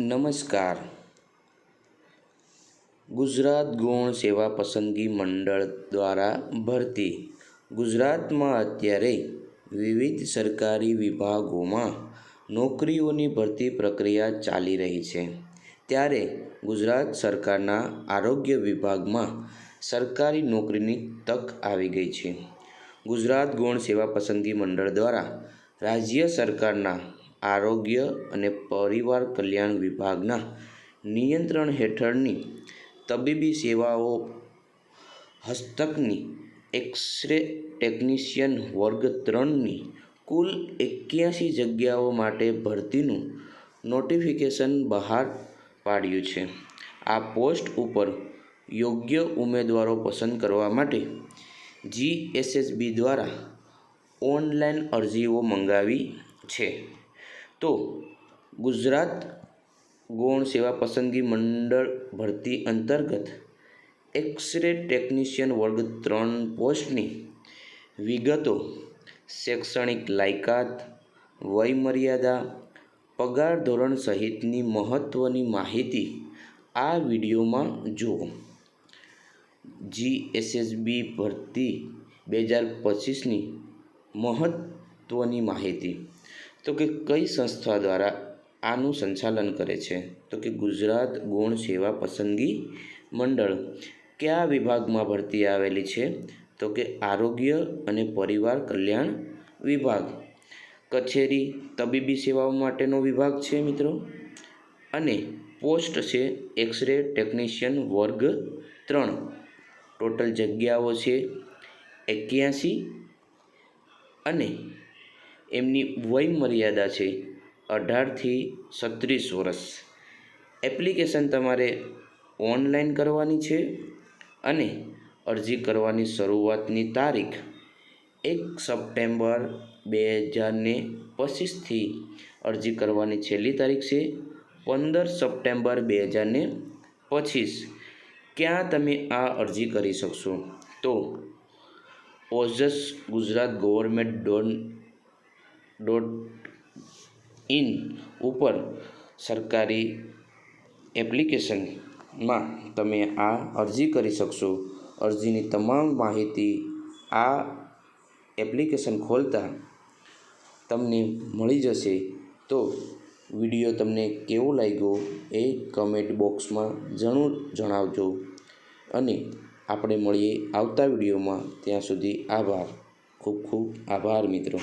નમસ્કાર. ગુજરાત ગૌણ સેવા પસંદગી મંડળ દ્વારા ભરતી. ગુજરાતમાં અત્યારે વિવિધ સરકારી વિભાગોમાં નોકરીઓની ભરતી પ્રક્રિયા ચાલી રહી છે. ત્યારે ગુજરાત સરકારના આરોગ્ય વિભાગમાં સરકારી નોકરીની તક આવી ગઈ છે. ગુજરાત ગૌણ સેવા પસંદગી મંડળ દ્વારા રાજ્ય સરકારના આરોગ્ય અને પરિવાર કલ્યાણ વિભાગના નિયંત્રણ હેઠળની તબીબી સેવાઓ હસ્તકની એક્સરે ટેકનિશિયન વર્ગ ત્રણની કુલ એક્યાસી જગ્યાઓ માટે ભરતીનું નોટિફિકેશન બહાર પાડ્યું છે. આ પોસ્ટ ઉપર યોગ્ય ઉમેદવારો પસંદ કરવા માટે જીએસએસબી દ્વારા ઓનલાઈન અરજીઓ મંગાવી છે. તો ગુજરાત ગૌણ સેવા પસંદગી મંડળ ભરતી અંતર્ગત એક્સરે ટેકનિશિયન વર્ગ ત્રણ પોસ્ટની વિગતો, શૈક્ષણિક લાયકાત, વયમર્યાદા, પગાર ધોરણ સહિતની મહત્ત્વની માહિતી આ વિડીયોમાં જુઓ. જીએસએસબી ભરતી બે હજાર પચીસની મહત્ત્વની માહિતી. તો કે કઈ સંસ્થા દ્વારા આનું સંચાલન કરે છે? તો કે ગુજરાત ગૌણ સેવા પસંદગી મંડળ. કયા વિભાગમાં ભરતી આવેલી છે? તો કે આરોગ્ય અને પરિવાર કલ્યાણ વિભાગ. કચેરી તબીબી સેવાઓ માટેનો વિભાગ છે મિત્રો. અને પોસ્ટ છે એક્સરે ટેકનિશિયન વર્ગ ત્રણ. ટોટલ જગ્યાઓ છે એક્યાસી અને એમની વય મર્યાદા છે અઢારથી છત્રીસ વર્ષ. એપ્લિકેશન તમારે ઓનલાઈન કરવાની છે અને અરજી કરવાની શરૂઆતની તારીખ એક સપ્ટેમ્બર બે હજારને પચીસથી અરજી કરવાની છેલ્લી તારીખ છે પંદર સપ્ટેમ્બર બે હજારને પચીસ. ક્યાં તમે આ અરજી કરી શકશો? તો ઓઝસ ગુજરાત ગવર્મેન્ટ ડોન ડોટ ઇન ઉપર સરકારી એપ્લિકેશનમાં તમે આ અરજી કરી શકશો. અરજીની તમામ માહિતી આ એપ્લિકેશન ખોલતા તમને મળી જશે. તો વીડિયો તમને કેવો લાગ્યો એ કમેન્ટ બોક્સમાં જરૂર જણાવજો. અને આપણે મળીએ આવતા વિડીયોમાં. ત્યાં સુધી આભાર. ખૂબ ખૂબ આભાર મિત્રો.